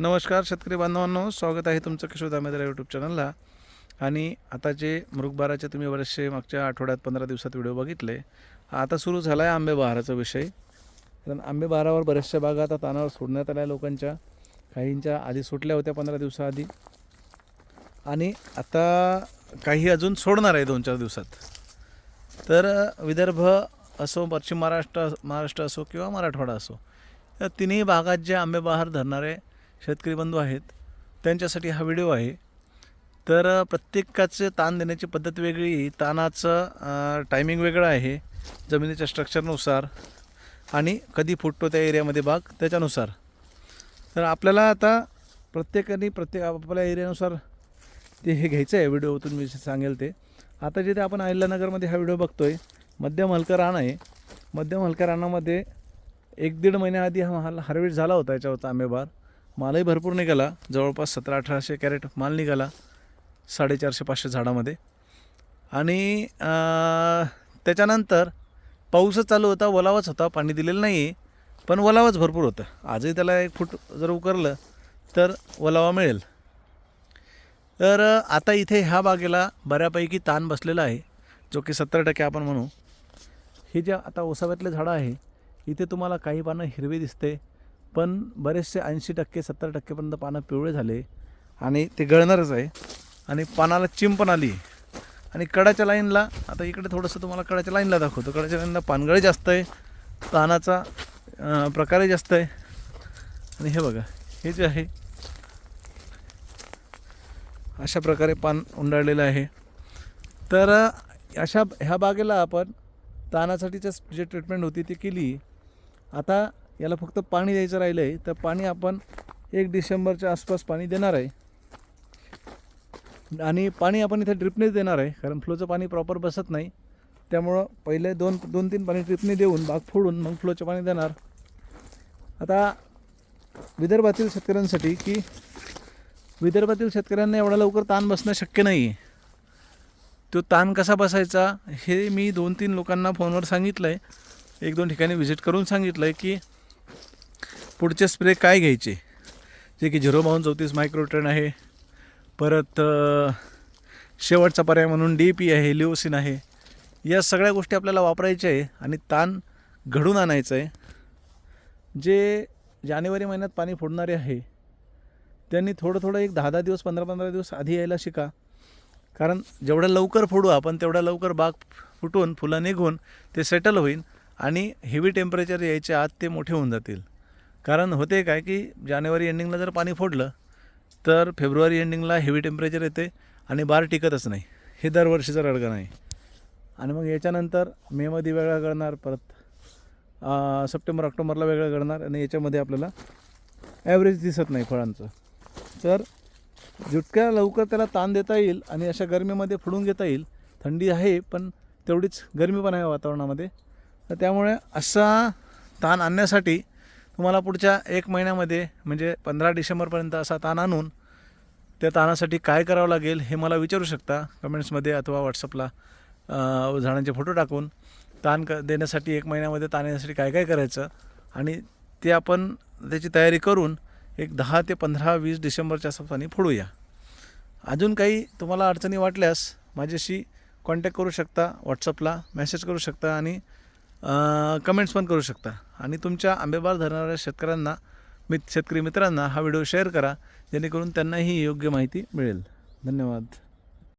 नमस्कार शेतकरी बांधवांनो स्वागत आहे तुमचं किशोर दामेदार यूट्यूब चॅनलला आणि आता जे मृगबाराचे तुम्ही बरेचसे मागच्या आठवड्यात पंधरा दिवसात व्हिडिओ बघितले आता सुरू झाला आहे आंबेबहाराचा विषय. कारण आंबेबहारावर बऱ्याचशा बागा आता तानावर सोडण्यात आल्या लोकांच्या काहींच्या आधी सुटल्या होत्या पंधरा दिवसाआधी आणि आता काही अजून सोडणार आहे दोन चार दिवसात. तर विदर्भ असो पश्चिम महाराष्ट्र महाराष्ट्र असो किंवा मराठवाडा असो या तिन्ही भागात जे आंबेबहार धरणारे शेतकरी बंधू आहेत त्यांच्यासाठी हा व्हिडिओ आहे. तर प्रत्येकाचे ताण देण्याची पद्धत वेगळी ताणाचं टायमिंग वेगळं आहे जमिनीच्या स्ट्रक्चरनुसार आणि कधी फुटतो त्या एरियामध्ये बाग त्याच्यानुसार. तर आपल्याला आता प्रत्येकाने प्रत्येक आपल्या एरियानुसार ते हे घ्यायचं आहे व्हिडिओतून मी सांगेल ते. आता जिथे आपण अहिल्यानगरमध्ये हा व्हिडिओ बघतो आहे मध्यम हलका रान आहे. मध्यम हलका रानामध्ये एक दीड महिन्याआधी हा हार्वेस्ट झाला होता याच्यावरचा आंबेबार मालही भरपूर निघाला. जवळपास सतरा अठराशे कॅरेट माल निघाला. साडेचारशे पाचशे झाडामध्ये. आणि त्याच्यानंतर पाऊसच चालू होता ओलावाच होता पाणी दिलेलं नाही पण ओलावाच भरपूर होतं. आजही त्याला एक फूट जर उकरलं तर ओलावा मिळेल. तर आता इथे ह्या बागेला बऱ्यापैकी ताण बसलेला आहे. जो की सत्तर टक्के आपण म्हणू. हे जे आता ओसाव्यातले झाडं आहे इथे तुम्हाला काही पानं हिरवी दिसते. पण बरेचसे ऐंशी टक्के सत्तर टक्केपर्यंत पानं पिवळे झाले आणि ते गळणारच आहे. आणि पानाला चिम पण आली. आणि कडाच्या लाईनला आता इकडे थोडंसं तुम्हाला कडाच्या लाईनला दाखवतो. कडाच्या लाईनला पानगळे जास्त आहे. तानाचा प्रकारही जास्त आहे. आणि हे बघा हे जे आहे अशा प्रकारे पान उंडाळलेलं आहे. तर अशा ह्या बागेला आपण तानासाठीच जे ट्रीटमेंट होती ती केली. आता याला फक्त पाणी द्यायचं राहिलं आहे तर पाणी आपण एक डिसेंबरच्या आसपास पाणी देणार आहे. आणि पाणी आपण इथे ड्रिपनेच देणार आहे. कारण फ्लोचं पाणी प्रॉपर बसत नाही. त्यामुळं पहिले दोन दोन तीन पाणी ट्रिपने देऊन बाग फोडून मग फ्लोचं पाणी देणार. आता विदर्भातील शेतकऱ्यांसाठी की विदर्भातील शेतकऱ्यांना एवढा लवकर ताण बसणं शक्य नाही आहे तो ताण कसा बसायचा हे मी दोन तीन लोकांना फोनवर सांगितलं आहे एक दोन ठिकाणी व्हिजिट करून सांगितलं आहे की पुढचे स्प्रे काय घ्यायचे? जे की झिरो बावन्न चौतीस मायक्रोटन आहे. परत शेवटचा पर्याय म्हणून डी पी आहे लिओसिन आहे. या सगळ्या गोष्टी आपल्याला वापरायच्या आहे आणि ताण घडून आणायचं आहे. जे जानेवारी महिन्यात पाणी फोडणारे आहे त्यांनी थोडं थोडं एक दहा दहा दिवस पंधरा पंधरा दिवस आधी यायला शिका. कारण जेवढं लवकर फोडू आपण तेवढ्या लवकर बाग फुटून फुलं निघून ते सेटल होईल आणि हेवी टेम्परेचर यायच्या आत ते मोठे होऊन जातील. कारण होते काय की जानेवारी एंडिंगला जर पाणी फोडलं तर फेब्रुवारी एंडिंगला हेवी टेम्परेचर येते आणि बार टिकतच नाही. हे दरवर्षीचं रडगण आहे आणि मग याच्यानंतर मेमध्ये वेगळा गळणार परत सप्टेंबर ऑक्टोबरला वेगळं गळणार आणि याच्यामध्ये आपल्याला ॲव्हरेज दिसत नाही फळांचं. तर जितक्या लवकर त्याला ताण देता येईल आणि अशा गरमीमध्ये फुडून घेता येईल. थंडी आहे पण तेवढीच गरमी पण आहे वातावरणामध्ये. तर त्यामुळे असा ताण आणण्यासाठी तुम्हाला पुढच्या एक महिन्यामध्ये म्हणजे पंधरा डिसेंबरपर्यंत असा ताण आणून त्या ताणासाठी काय करावं लागेल हे मला विचारू शकता. कमेंट्समध्ये अथवा व्हॉट्सअपला झाडांचे फोटो टाकून ताण क देण्यासाठी एक महिन्यामध्ये ताण येण्यासाठी काय काय करायचं आणि ते आपण त्याची तयारी करून एक दहा ते पंधरा वीस डिसेंबरच्या आसपास फोडूया. अजून काही तुम्हाला अडचणी वाटल्यास माझ्याशी कॉन्टॅक्ट करू शकता व्हॉट्सअपला मेसेज करू शकता आणि कमेंट्स पण करू शकता. आणि तुमच्या आंबेबार धरणाऱ्या शेतकऱ्यांना मित शेतकरी मित्रांना हा व्हिडिओ शेअर करा जेणेकरून त्यांनाही योग्य माहिती मिळेल. धन्यवाद.